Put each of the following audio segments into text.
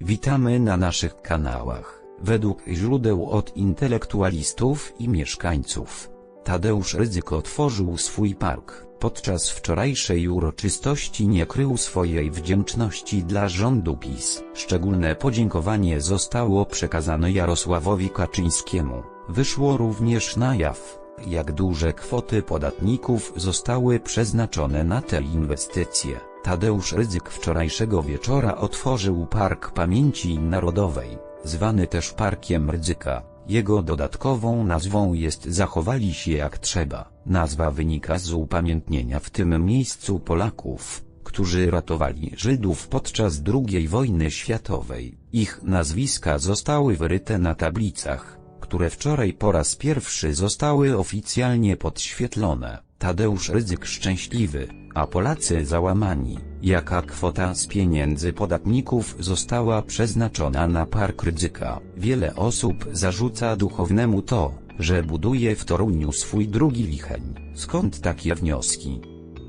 Witamy na naszych kanałach. Według źródeł od intelektualistów i mieszkańców, Tadeusz Rydzyk otworzył swój park. Podczas wczorajszej uroczystości nie krył swojej wdzięczności dla rządu PiS. Szczególne podziękowanie zostało przekazane Jarosławowi Kaczyńskiemu. Wyszło również na jaw, jak duże kwoty podatników zostały przeznaczone na te inwestycje. Tadeusz Rydzyk wczorajszego wieczora otworzył Park Pamięci Narodowej, zwany też Parkiem Rydzyka. Jego dodatkową nazwą jest Zachowali się jak trzeba. Nazwa wynika z upamiętnienia w tym miejscu Polaków, którzy ratowali Żydów podczas II wojny światowej. Ich nazwiska zostały wyryte na tablicach, które wczoraj po raz pierwszy zostały oficjalnie podświetlone. Tadeusz Rydzyk szczęśliwy, a Polacy załamani. Jaka kwota z pieniędzy podatników została przeznaczona na Park Rydzyka? Wiele osób zarzuca duchownemu to, że buduje w Toruniu swój drugi licheń. Skąd takie wnioski?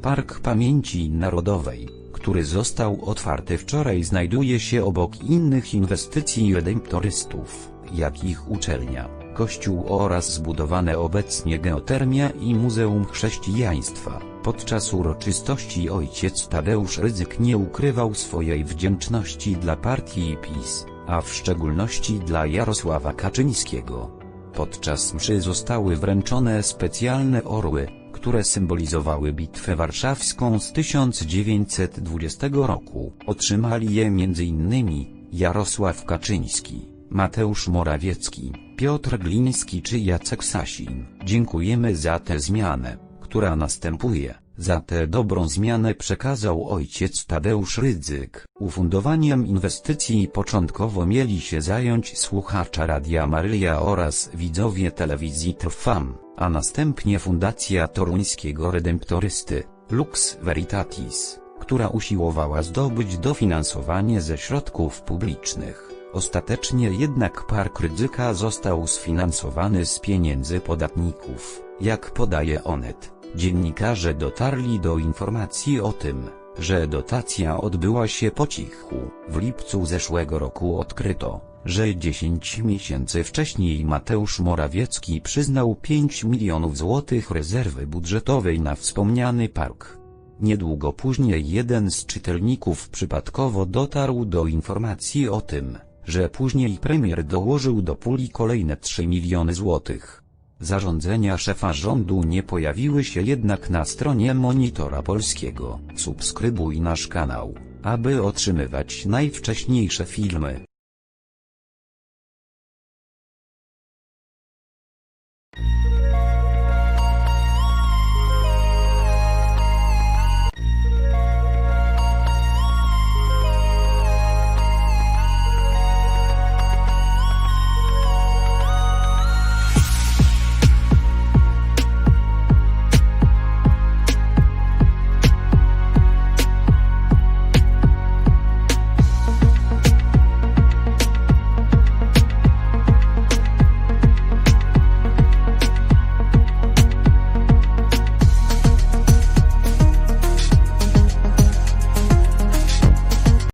Park Pamięci Narodowej, który został otwarty wczoraj znajduje się obok innych inwestycji redemptorystów, jak ich uczelnia, kościół oraz zbudowane obecnie geotermia i Muzeum Chrześcijaństwa. Podczas uroczystości ojciec Tadeusz Rydzyk nie ukrywał swojej wdzięczności dla partii PiS, a w szczególności dla Jarosława Kaczyńskiego. Podczas mszy zostały wręczone specjalne orły, które symbolizowały Bitwę Warszawską z 1920 roku. Otrzymali je m.in. Jarosław Kaczyński, Mateusz Morawiecki, Piotr Gliński czy Jacek Sasin. Dziękujemy za tę zmianę, która następuje. Za tę dobrą zmianę przekazał ojciec Tadeusz Rydzyk. Ufundowaniem inwestycji początkowo mieli się zająć słuchacza Radia Maryja oraz widzowie telewizji Trwam, a następnie Fundacja Toruńskiego Redemptorysty, Lux Veritatis, która usiłowała zdobyć dofinansowanie ze środków publicznych. Ostatecznie jednak Park Rydzyka został sfinansowany z pieniędzy podatników, jak podaje Onet. Dziennikarze dotarli do informacji o tym, że dotacja odbyła się po cichu. W lipcu zeszłego roku odkryto, że 10 miesięcy wcześniej Mateusz Morawiecki przyznał 5 milionów złotych rezerwy budżetowej na wspomniany park. Niedługo później jeden z czytelników przypadkowo dotarł do informacji o tym, że później premier dołożył do puli kolejne 3 miliony złotych. Zarządzenia szefa rządu nie pojawiły się jednak na stronie Monitora Polskiego. Subskrybuj nasz kanał, aby otrzymywać najwcześniejsze filmy.